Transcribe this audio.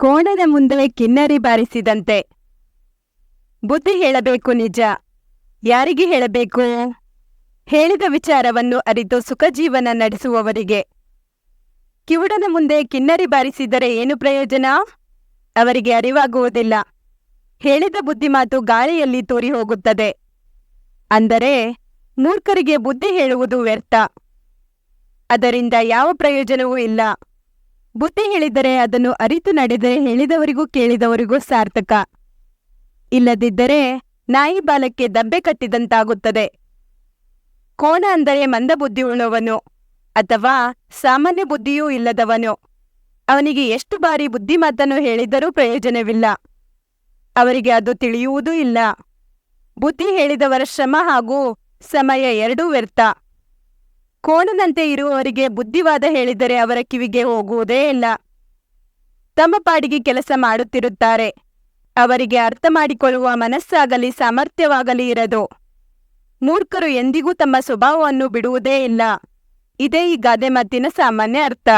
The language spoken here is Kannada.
ಕೋಣದ ಮುಂದೆ ಕಿನ್ನರಿ ಬಾರಿಸಿದಂತೆ. ಬುದ್ಧಿ ಹೇಳಬೇಕು ನಿಜ. ಯಾರಿಗೆ ಹೇಳಬೇಕು? ಹೇಳಿದ ವಿಚಾರವನ್ನು ಅರಿತು ಸುಖಜೀವನ ನಡೆಸುವವರಿಗೆ. ಕಿವುಡನ ಮುಂದೆ ಕಿನ್ನರಿ ಬಾರಿಸಿದರೆ ಏನು ಪ್ರಯೋಜನ? ಅವರಿಗೆ ಅರಿವಾಗುವುದಿಲ್ಲ. ಹೇಳಿದ ಬುದ್ಧಿಮಾತು ಗಾಳಿಯಲ್ಲಿ ತೋರಿ ಹೋಗುತ್ತದೆ. ಅಂದರೆ, ಮೂರ್ಖರಿಗೆ ಬುದ್ಧಿ ಹೇಳುವುದು ವ್ಯರ್ಥ. ಅದರಿಂದ ಯಾವ ಪ್ರಯೋಜನವೂ ಇಲ್ಲ. ಬುದ್ಧಿ ಹೇಳಿದರೆ ಅದನ್ನು ಅರಿತು ನಡೆದರೆ ಹೇಳಿದವರಿಗೂ ಕೇಳಿದವರಿಗೂ ಸಾರ್ಥಕ. ಇಲ್ಲದಿದ್ದರೆ ನಾಯಿ ಬಾಲಕ್ಕೆ ದಬ್ಬೆ ಕಟ್ಟಿದಂತಾಗುತ್ತದೆ. ಕೋಣ ಅಂದರೆ ಮಂದ ಬುದ್ಧಿ ಉಳ್ಳವನು ಅಥವಾ ಸಾಮಾನ್ಯ ಬುದ್ಧಿಯೂ ಇಲ್ಲದವನು. ಅವನಿಗೆ ಎಷ್ಟು ಬಾರಿ ಬುದ್ಧಿಮಾತನ್ನು ಹೇಳಿದರೂ ಪ್ರಯೋಜನವಿಲ್ಲ. ಅವರಿಗೆ ಅದು ತಿಳಿಯುವುದೂ ಇಲ್ಲ. ಬುದ್ಧಿ ಹೇಳಿದವರ ಶ್ರಮ ಹಾಗೂ ಸಮಯ ಎರಡೂ ವ್ಯರ್ಥ. ಕೋಣನಂತೆ ಇರುವವರಿಗೆ ಬುದ್ಧಿವಾದ ಹೇಳಿದರೆ ಅವರ ಕಿವಿಗೆ ಹೋಗುವುದೇ ಇಲ್ಲ. ತಮ್ಮ ಪಾಡಿಗೆ ಕೆಲಸ ಮಾಡುತ್ತಿರುತ್ತಾರೆ. ಅವರಿಗೆ ಅರ್ಥ ಮಾಡಿಕೊಳ್ಳುವ ಮನಸ್ಸಾಗಲಿ ಸಾಮರ್ಥ್ಯವಾಗಲಿ ಇರದು. ಮೂರ್ಖರು ಎಂದಿಗೂ ತಮ್ಮ ಸ್ವಭಾವವನ್ನು ಬಿಡುವುದೇ ಇಲ್ಲ. ಇದೇ ಈ ಗಾದೆ ಮಾತಿನ ಸಾಮಾನ್ಯ ಅರ್ಥ.